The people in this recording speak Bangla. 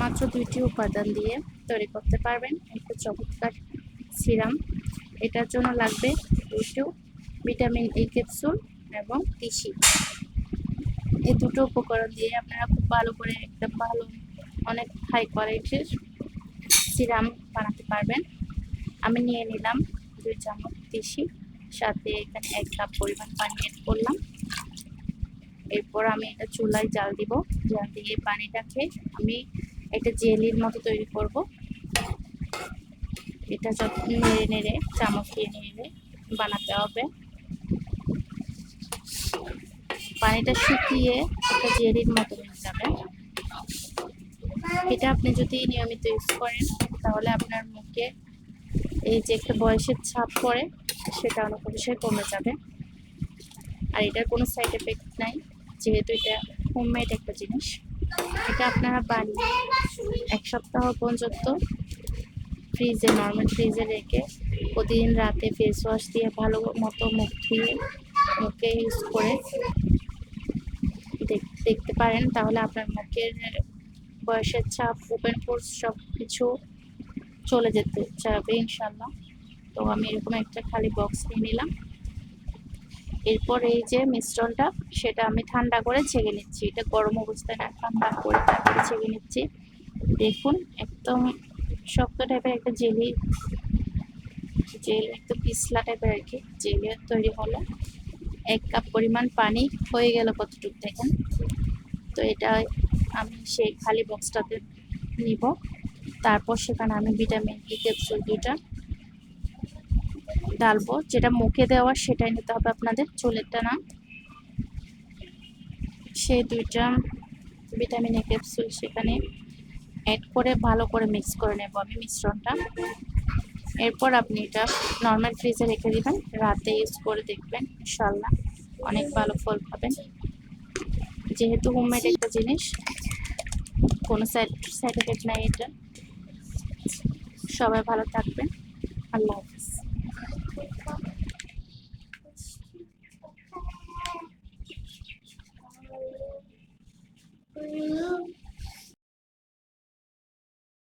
মাত্র দুইটি উপাদান দিয়ে তৈরি করতে পারবেন। একটা চমৎকার সিরাম। এটার জন্য লাগবে দুটো ভিটামিন এ ক্যাপসুল এবং তিসি। এই দুটো উপকরণ দিয়ে আপনারা খুব ভালো করে একটা ভালো, অনেক হাই কোয়ালিটির সিরাম বানাতে পারবেন। আমি নিয়ে নিলাম দুই চামচ তিসি, সাথে এখানে এক কাপ পরিমাণ পানি এড করলাম। এরপর আমি এটা চুলায় জাল দিব। জাল দিয়ে পানিটাকে আমি একটা জেলির মতো তৈরি করব। এটা যত নেড়ে নেড়ে চামচ দিয়ে নেড়ে বানাতে হবে। পানিটা শুকিয়ে একটা জেলির মতো হয়ে যাবে। এটা আপনি যদি নিয়মিত ইউজ করেন, তাহলে আপনার মুখে এই যে একটা বয়সের ছাপ পড়ে সেটা অনেকাংশে কমে যাবে। আর এটার কোনো সাইড এফেক্ট নাই, যেহেতু এটা হোমমেড একটা জিনিস। এটা আপনারা বানিয়ে এক সপ্তাহ পর্যন্ত ফ্রিজে নর্মাল ফ্রিজে রেখে প্রতিদিন রাতে ফেস ওয়াশ দিয়ে ভালো মতো মুখ ধুয়ে মুখে ইউজ করে দেখতে পারেন। তাহলে আপনার মুখের বয়সের ছাপ ওপেন পোর্স সব কিছু চলে যেতে যাবে ইনশাল্লাহ তো আমি এরকম একটা খালি বক্স নিয়ে নিলাম। এরপর এই যে মিশ্রণটা, সেটা আমি ঠান্ডা করে ছেঁকে নিচ্ছি। এটা গরম অবস্থায় না ঠান্ডা করে তারপরে ছেঁকে নিচ্ছি। দেখুন, একদম শক্ত টাইপের একটা জেলি, জেল একটু পিছলা টাইপের আর কি জেলি তৈরি হলো। এক কাপ পরিমাণ পানি হয়ে গেল কতটুকু দেখেন। তো এটা আমি সেই খালি বক্সটাতে নিব। তারপর সেখানে আমি ভিটামিন ই ক্যাপসুল দুইটা ডালবো, যেটা মুখে দেওয়া সেটাই নিতে হবে আপনাদের চুলেরটা না সেই দুইটা ভিটামিন ই ক্যাপসুল সেখানে অ্যাড করে ভালো করে মিক্স করে নেব আমি মিশ্রণটা। এরপর আপনি এটা নর্মাল ফ্রিজে রেখে দেবেন, রাতে ইউজ করে দেখবেন ইনশাল্লাহ অনেক ভালো ফল পাবেন। যেহেতু হোমমেড একটা জিনিস, কোনো সাইড সাইড এফেক্ট নাই এটা। সবাই ভালো থাকবেন, আল্লাহ হাফিজ। Really?